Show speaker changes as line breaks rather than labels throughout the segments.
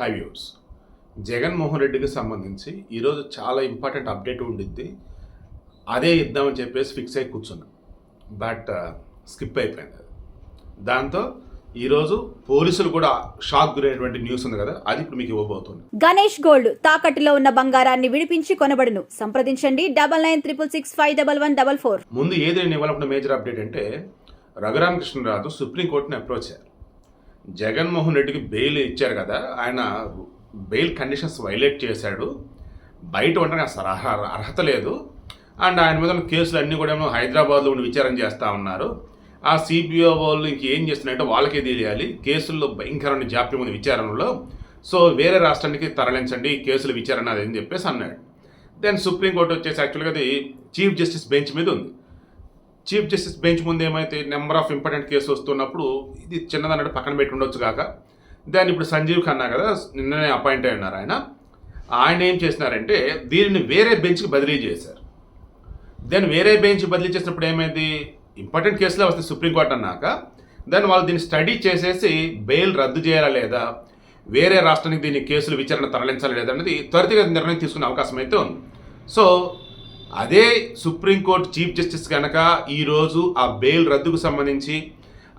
High viewers Jaganmohan రెడ్డికి సంబంధించి ఈరోజు చాలా ఇంపార్టెంట్ అప్డేట్ ఉండిద్ది. అదే ఇద్దామని చెప్పేసి ఫిక్స్ అయి కూర్చున్నాం. బట్ స్కిప్ అయిపోయింది అది. దాంతో ఈరోజు పోలీసులు కూడా షాక్ గురైనటువంటి న్యూస్ ఉంది కదా అది ఇప్పుడు మీకు ఇవ్వబోతుంది.
గణేష్ గోల్డ్ తాకట్టులో ఉన్న బంగారాన్ని విడిపించి కొనబడును. సంప్రదించండి. Double nine triple six five double one double four
ముందు ఏది నేను ఇవ్వాలనుకున్న మేజర్ అప్డేట్ అంటే రఘురామకృష్ణరాజు సుప్రీంకోర్టుని అప్రోచ్ అయ్యారు జగన్మోహన్ రెడ్డికి బెయిల్ ఇచ్చారు కదా ఆయన బెయిల్ కండిషన్స్ వైలేట్ చేశాడు. బయట ఉండడానికి అసలు అర్హత లేదు. అండ్ ఆయన మీద ఉన్న కేసులు అన్నీ కూడా ఏమో హైదరాబాద్లో ఉండి విచారణ చేస్తూ ఉన్నారు. ఆ సిబిఓ వాళ్ళు ఇంకేం చేస్తున్నారంటే వాళ్ళకే తెలియాలి. కేసుల్లో భయంకరమైన జాప్యం ఉంది విచారణలో. సో వేరే రాష్ట్రానికి తరలించండి కేసుల విచారణ అది అని చెప్పేసి అన్నాడు. దెన్ సుప్రీంకోర్టు వచ్చేసి యాక్చువల్గా అది చీఫ్ జస్టిస్ బెంచ్ మీద ఉంది. చీఫ్ జస్టిస్ బెంచ్ ముందు ఏమైతే నెంబర్ ఆఫ్ ఇంపార్టెంట్ కేసు వస్తున్నప్పుడు ఇది చిన్నదన్నట్టు పక్కన పెట్టి ఉండొచ్చు కాక దాన్ని ఇప్పుడు సంజీవ్ ఖన్నా కదా నిన్ననే అపాయింట్ అయి ఉన్నారు ఆయన. ఆయన ఏం చేసినారంటే దీనిని వేరే బెంచ్కి బదిలీ చేశారు. దాన్ని వేరే బెంచ్ బదిలీ చేసినప్పుడు ఏమైంది? ఇంపార్టెంట్ కేసులో వస్తే సుప్రీంకోర్టు అన్నాక. దాన్ని వాళ్ళు దీన్ని స్టడీ చేసేసి బెయిల్ రద్దు చేయాలా లేదా? వేరే రాష్ట్రానికి దీన్ని కేసులు విచారణ తరలించాలా లేదా అనేది త్వరితగతి నిర్ణయం తీసుకునే అవకాశం అయితే ఉంది. సో అదే సుప్రీంకోర్టు చీఫ్ జస్టిస్ కనుక ఈరోజు ఆ బెయిల్ రద్దుకు సంబంధించి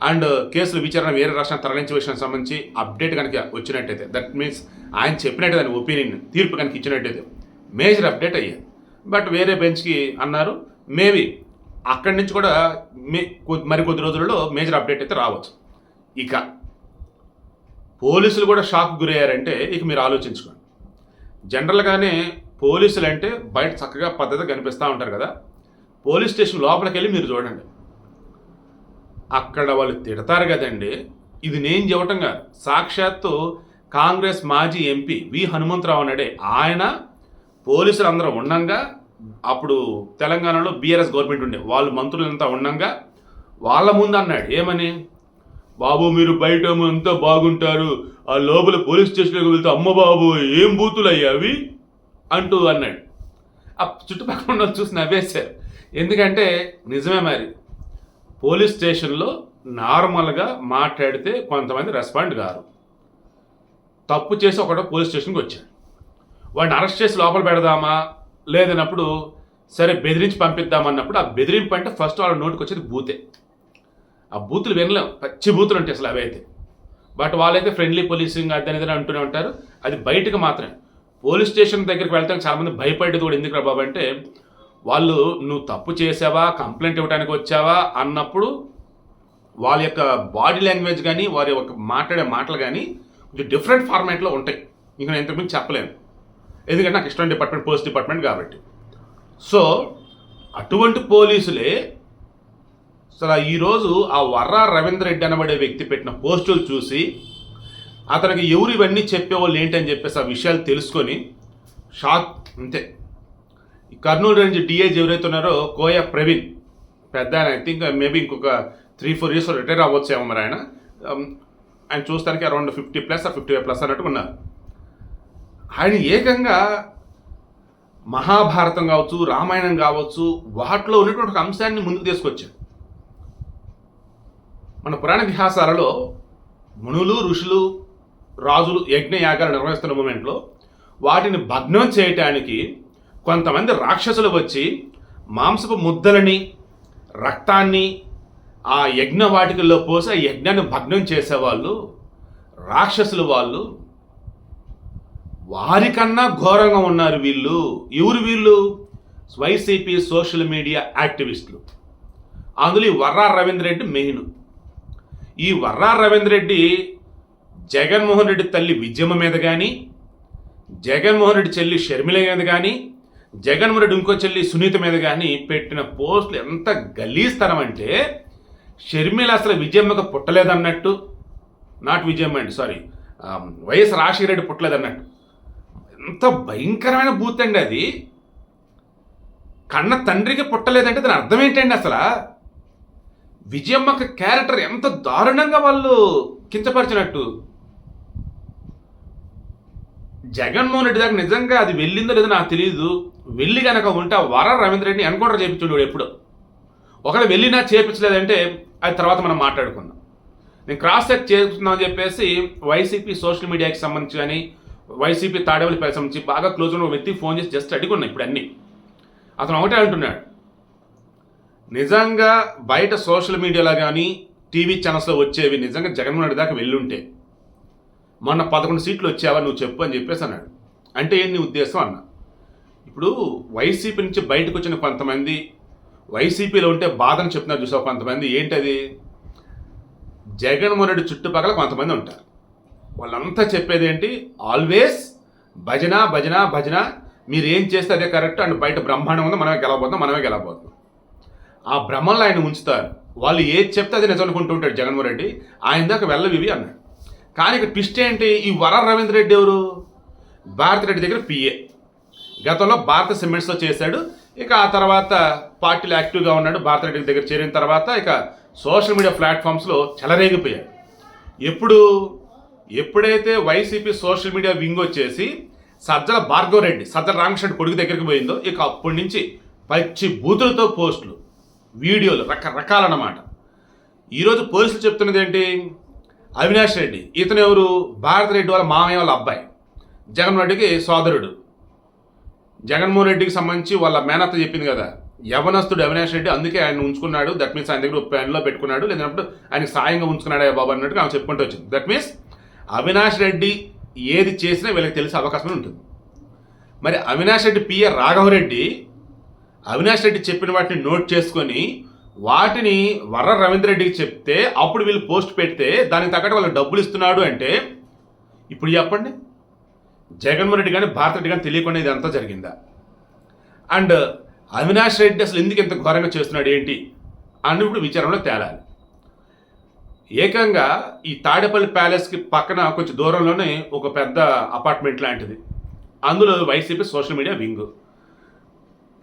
అండ్ కేసుల విచారణ వేరే రాష్ట్రాన్ని తరలించే విషయానికి సంబంధించి అప్డేట్ కనుక వచ్చినట్టయితే దట్ మీన్స్ ఆయన చెప్పినట్టు దాని ఒపీనియన్ తీర్పు కనుక ఇచ్చినట్టయితే మేజర్ అప్డేట్ అయ్యేది బట్ వేరే బెంచ్కి అన్నారు మేబీ అక్కడి నుంచి కూడా మే కొద్ది- మరి కొద్ది రోజులలో మేజర్ అప్డేట్ అయితే రావచ్చు. ఇక పోలీసులు కూడా షాక్ గురయ్యారంటే ఇక మీరు ఆలోచించుకోండి. జనరల్గానే పోలీసులు అంటే బయట చక్కగా పద్ధతి కనిపిస్తూ ఉంటారు కదా. పోలీస్ స్టేషన్ లోపలికి వెళ్ళి మీరు చూడండి. అక్కడ వాళ్ళు తిడతారు కదండి. ఇది నేను చెప్పటం కాదు. సాక్షాత్తు కాంగ్రెస్ మాజీ ఎంపీ వి హనుమంతరావు అన్నాడే. ఆయన పోలీసులు అందరూ ఉండంగా అప్పుడు తెలంగాణలో బీఆర్ఎస్ గవర్నమెంట్ ఉండే. వాళ్ళు మంత్రులంతా ఉండంగా వాళ్ళ ముందు అన్నాడు. ఏమని? బాబు మీరు బయట అంతా బాగుంటారు. ఆ లోపల పోలీస్ స్టేషన్కి వెళ్తే అమ్మ బాబు ఏం బూతులు అయ్యావి అంటూ అన్నాడు. ఆ చుట్టుపక్కల ఉన్న చూసి నవ్వేశారు. ఎందుకంటే నిజమే మరి పోలీస్ స్టేషన్లో నార్మల్గా మాట్లాడితే కొంతమంది రెస్పాండ్ కారు తప్పు చేసి ఒకటో పోలీస్ స్టేషన్కి వచ్చాడు. వాడిని అరెస్ట్ చేసి లోపల పెడదామా? లేదన్నప్పుడు సరే బెదిరించి పంపిద్దామన్నప్పుడు ఆ బెదిరింపు అంటే ఫస్ట్ వాళ్ళ నోటికి వచ్చేది బూతే. ఆ బూతులు వినలేం. పచ్చి బూతులు ఉంటాయి అసలు అవైతే. బట్ వాళ్ళైతే ఫ్రెండ్లీ పోలీసింగ్ అది అనేది అంటూనే ఉంటారు. అది బయటకు మాత్రమే. పోలీస్ స్టేషన్ దగ్గరికి వెళ్తానికి చాలామంది భయపడేది కూడా ఎందుకు బాబు అంటే వాళ్ళు నువ్వు తప్పు చేసావా కంప్లైంట్ ఇవ్వడానికి వచ్చావా అన్నప్పుడు వాళ్ళ యొక్క బాడీ లాంగ్వేజ్ కానీ వారి యొక్క మాట్లాడే మాటలు కానీ కొంచెం డిఫరెంట్ ఫార్మాట్లో ఉంటాయి. ఇంకా నేను ఇంతకుముందు చెప్పలేను. ఎందుకంటే నాకు ఇష్టం డిపార్ట్మెంట్ పోలీస్ డిపార్ట్మెంట్ కాబట్టి. సో అటువంటి పోలీసులే అసలు ఈరోజు ఆ వర్రా రవీంద్ర రెడ్డి అనబడే వ్యక్తి పెట్టిన పోస్టులు చూసి అతనికి ఎవరు ఇవన్నీ చెప్పేవాళ్ళు ఏంటని చెప్పేసి ఆ విషయాలు తెలుసుకొని షాక్ అంతే. ఈ కర్నూలు రేంజ్ డిఐజీ ఎవరైతే ఉన్నారో కోయ ప్రవీణ్ పెద్ద ఆయన ఐ థింక్ మేబీ ఇంకొక త్రీ ఫోర్ ఇయర్స్ రిటైర్ అవ్వచ్చేమో మరి ఆయన. Um, ఆయన చూస్తానికి around fifty plus fifty five plus అన్నట్టు ఉన్నారు. ఆయన ఏకంగా మహాభారతం కావచ్చు రామాయణం కావచ్చు వాటిలో ఉన్నటువంటి ఒక అంశాన్ని ముందుకు తీసుకొచ్చాడు మన పురాణ ఇతిహాసాలలో మునులు ఋషులు రాజులు యజ్ఞయాగాలు నిర్వహిస్తున్న మూమెంట్లో వాటిని భగ్నం చేయటానికి కొంతమంది రాక్షసులు వచ్చి మాంసపు ముద్దలని రక్తాన్ని ఆ యజ్ఞ వాటికల్లో పోసి ఆ యజ్ఞాన్ని భగ్నం చేసేవాళ్ళు రాక్షసులు వాళ్ళు. వారికన్నా ఘోరంగా ఉన్నారు వీళ్ళు. ఎవరు వీళ్ళు? వైసీపీ సోషల్ మీడియా యాక్టివిస్టులు. అందులో ఈ వర్రా రవీంద్ర రెడ్డి మెయిన్. ఈ వర్రా రవీంద్ర రెడ్డి జగన్మోహన్ రెడ్డి తల్లి విజయమ్మ మీద కానీ జగన్మోహన్ రెడ్డి చెల్లి షర్మిల మీద కానీ జగన్మోహన్ రెడ్డి ఇంకో చెల్లి సునీత మీద కానీ పెట్టిన పోస్టులు ఎంత గలీస్తరం అంటే షర్మిల అసలు విజయమ్మకు పుట్టలేదన్నట్టు నాట్ విజయమ్మ అండి సారీ వైఎస్ రాజశేఖర రెడ్డి పుట్టలేదన్నట్టు. ఎంత భయంకరమైన బూత్ అండి అది. కన్న తండ్రికి పుట్టలేదంటే దాని అర్థం ఏంటండి అసలు? విజయమ్మక క్యారెక్టర్ ఎంత దారుణంగా వాళ్ళు కించపరిచినట్టు. జగన్మోహన్ రెడ్డి దాకా నిజంగా అది వెళ్ళిందో లేదో నాకు తెలియదు వెళ్ళి కనుక ఉంటే వర రవీంద్ర రెడ్డిని ఎన్కౌంటర్ చేయించుండు ఎప్పుడు. ఒకవేళ వెళ్ళినా చేపించలేదంటే అది తర్వాత మనం మాట్లాడుకుందాం. నేను క్రాస్ చెక్ చేస్తున్నామని చెప్పేసి వైసీపీ సోషల్ మీడియాకి సంబంధించి కానీ వైసీపీ తాడేపల్లి సంబంధించి బాగా క్లోజ్ ఉన్న వ్యక్తి ఫోన్ చేసి జస్ట్ అడుగున్నా ఇప్పుడు అన్నీ. అతను ఒకటే అంటున్నాడు. నిజంగా బయట సోషల్ మీడియాలో కానీ టీవీ ఛానల్స్లో వచ్చేవి నిజంగా జగన్మోహన్ రెడ్డి దాకా వెళ్ళుంటే మొన్న పదకొండు సీట్లు వచ్చావా నువ్వు చెప్పు అని చెప్పేసి అన్నాడు. అంటే ఏంటి నీ ఉద్దేశం అన్న. ఇప్పుడు వైసీపీ నుంచి బయటకు వచ్చిన కొంతమంది వైసీపీలో ఉంటే బాధను చెప్తున్నారు చూసావు కొంతమంది? ఏంటది? జగన్మోహన్ రెడ్డి చుట్టుపక్కల కొంతమంది ఉంటారు. వాళ్ళంతా చెప్పేది ఏంటి? ఆల్వేస్ భజన భజన భజన. మీరు ఏం చేస్తే అదే కరెక్ట్ అండ్ బయట బ్రహ్మాండం ఉందో మనమే గెలవబోతున్నాం మనమే గెలవబోతున్నాం. ఆ భ్రమంలో ఆయన ఉంచుతారు. వాళ్ళు ఏది చెప్తే అది నిజం అనుకుంటూ ఉంటాడు జగన్మోహన్ రెడ్డి. ఆయన దాకా వెళ్ళవివి అన్నాడు. కానీ ఇక్కడ ట్విస్ట్ ఏంటి? ఈ వర రవీంద్ర రెడ్డి ఎవరు? భారత రెడ్డి దగ్గర పిఏ గతంలో భారత సిమెంట్స్లో చేశాడు. ఇక ఆ తర్వాత పార్టీలో యాక్టివ్గా ఉన్నాడు. భారత రెడ్డి దగ్గర చేరిన తర్వాత ఇక సోషల్ మీడియా ప్లాట్ఫామ్స్లో చెలరేగిపోయాడు ఎప్పుడు? ఎప్పుడైతే వైసీపీ సోషల్ మీడియా వింగ్ వచ్చేసి సజ్జల భార్గవ్ రెడ్డి సజ్జల రామకృష్ణ కొడుకు దగ్గరికి పోయిందో ఇక అప్పటి నుంచి పచ్చి బూతులతో పోస్టులు వీడియోలు రకరకాలన్నమాట. ఈరోజు పోలీసులు చెప్తున్నది ఏంటి? అవినాష్ రెడ్డి. ఇతను ఎవరు? భారత రెడ్డి వాళ్ళ మామయ్య వాళ్ళ అబ్బాయి. జగన్మోహన్ రెడ్డికి సోదరుడు. జగన్మోహన్ రెడ్డికి సంబంధించి వాళ్ళ మేనత్త చెప్పింది కదా యవనస్తుడు అవినాష్ రెడ్డి అందుకే ఆయన ఉంచుకున్నాడు. దట్ మీన్స్ ఆయన దగ్గర పెన్లో పెట్టుకున్నాడు. లేదంటే ఆయన సాయంగా ఉంచుకున్నాడు బాబు అన్నట్టుగా ఆమె చెప్పుకుంటూ వచ్చింది. దట్ మీన్స్ అవినాష్ రెడ్డి ఏది చేసినా వీళ్ళకి తెలిసే అవకాశం ఉంటుంది. మరి అవినాష్ రెడ్డి పిఏ రాఘవరెడ్డి అవినాష్ రెడ్డి చెప్పిన వాటిని నోట్ చేసుకొని వాటిని వర్ర రవీంద్ర రెడ్డికి చెప్తే అప్పుడు వీళ్ళు పోస్ట్ పెడితే దానికి తగ్గట్టు వాళ్ళు డబ్బులు ఇస్తున్నాడు అంటే ఇప్పుడు చెప్పండి. జగన్మోహన్ రెడ్డి కానీ భారత రెడ్డి కానీ తెలియకుండా ఇదంతా జరిగిందా? అండ్ అవినాష్ రెడ్డి అసలు ఎందుకు ఇంత ఘోరంగా చేస్తున్నాడు ఏంటి అని ఇప్పుడు విచారంలో తేలాలి. ఏకంగా ఈ తాడేపల్లి ప్యాలెస్కి పక్కన కొంచెం దూరంలోనే ఒక పెద్ద అపార్ట్మెంట్ లాంటిది. అందులో వైసీపీ సోషల్ మీడియా వింగ్.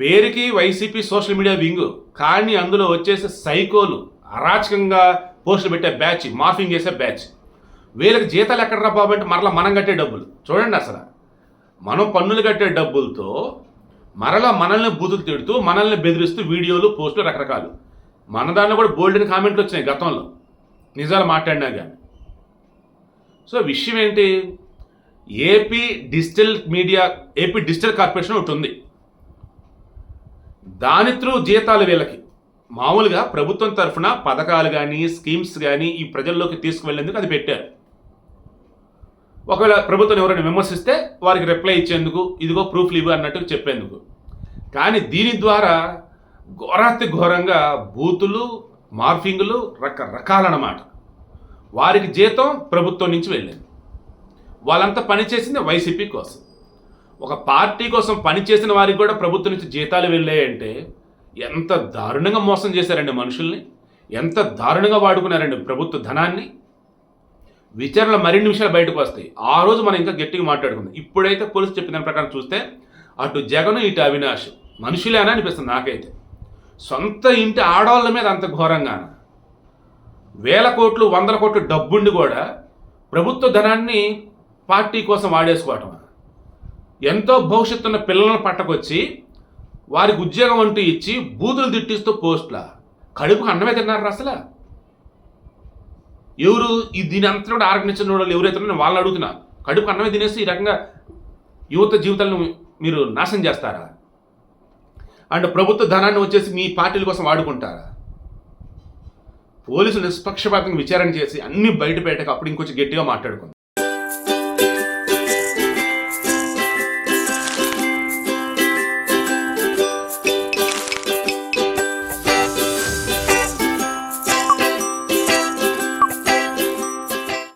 పేరుకి వైసీపీ సోషల్ మీడియా వింగు. కానీ అందులో వచ్చేసి సైకోలు అరాచకంగా పోస్టులు పెట్టే బ్యాచ్ మార్ఫింగ్ చేసే బ్యాచ్. వీళ్ళకి జీతాలు ఎక్కడ రా బాబు అంటే మరలా మనం కట్టే డబ్బులు. చూడండి అసలు. మనం పన్నులు కట్టే డబ్బులతో మరలా మనల్ని బూతులు తిడుతూ మనల్ని బెదిరిస్తూ వీడియోలు పోస్టులు రకరకాలు. మన దాంట్లో కూడా బోల్డెన్ కామెంట్లు వచ్చినాయి గతంలో. నిజాలు మాట్లాడినా కానీ సో విషయం ఏంటి? AP digital media AP digital corporation ఒకటి ఉంది. దాని త్రూ జీతాలు వీళ్ళకి. మామూలుగా ప్రభుత్వం తరఫున పథకాలు కానీ స్కీమ్స్ కానీ ఈ ప్రజల్లోకి తీసుకువెళ్ళేందుకు అది పెట్టారు. ఒకవేళ ప్రభుత్వం ఎవరైనా విమర్శిస్తే వారికి రిప్లై ఇచ్చేందుకు ఇదిగో ప్రూఫ్లు ఇవ్వు అన్నట్టు చెప్పేందుకు. కానీ దీని ద్వారా ఘోరాతి ఘోరంగా బూతులు మార్ఫింగులు రకరకాలన్నమాట. వారికి జీతం ప్రభుత్వం నుంచి వెళ్ళింది. వాళ్ళంతా పనిచేసింది వైసీపీ కోసం. ఒక పార్టీ కోసం పనిచేసిన వారికి కూడా ప్రభుత్వం నుంచి జీతాలు వెళ్ళాయంటే ఎంత దారుణంగా మోసం చేశారండి మనుషుల్ని ఎంత దారుణంగా వాడుకున్నారండి ప్రభుత్వ ధనాన్ని. విచారణ మరిన్ని విషయాలు బయటకు వస్తాయి. ఆ రోజు మనం ఇంకా గట్టిగా మాట్లాడుకుందాం. ఇప్పుడైతే పోలీసు చెప్పిన ప్రకారం చూస్తే అటు జగన్ ఇటు అవినాష్. మనుషులేనా అనిపిస్తుంది నాకైతే. సొంత ఇంటి ఆడవాళ్ళ మీద అంత ఘోరంగా వేల కోట్లు వందల కోట్లు డబ్బుండి కూడా ప్రభుత్వ ధనాన్ని పార్టీ కోసం వాడేసుకోవటం ఎంతో భవిష్యత్తున్న పిల్లలను పట్టకొచ్చి వారికి ఉద్యోగం అంటూ ఇచ్చి బూతులు తిట్టిస్తూ పోస్ట్లా. కడుపుకు అన్నమే తిన్నారు అసలు. ఎవరు ఈ దీని అంతా కూడా ఆర్గనైజేషన్ వాళ్ళు ఎవరైతే ఉన్నారో వాళ్ళని అడుగుతున్నా. కడుపు అన్నమే తినేసి ఈ రకంగా యువత జీవితాలను మీరు నాశనం చేస్తారా? అండ్ ప్రభుత్వ ధనాన్ని వచ్చేసి మీ పార్టీల కోసం వాడుకుంటారా? పోలీసులు నిష్పక్షపాతంగా విచారణ చేసి అన్ని బయట పెట్టక అప్పుడు ఇంకొంచెం గట్టిగా మాట్లాడుకుందాం.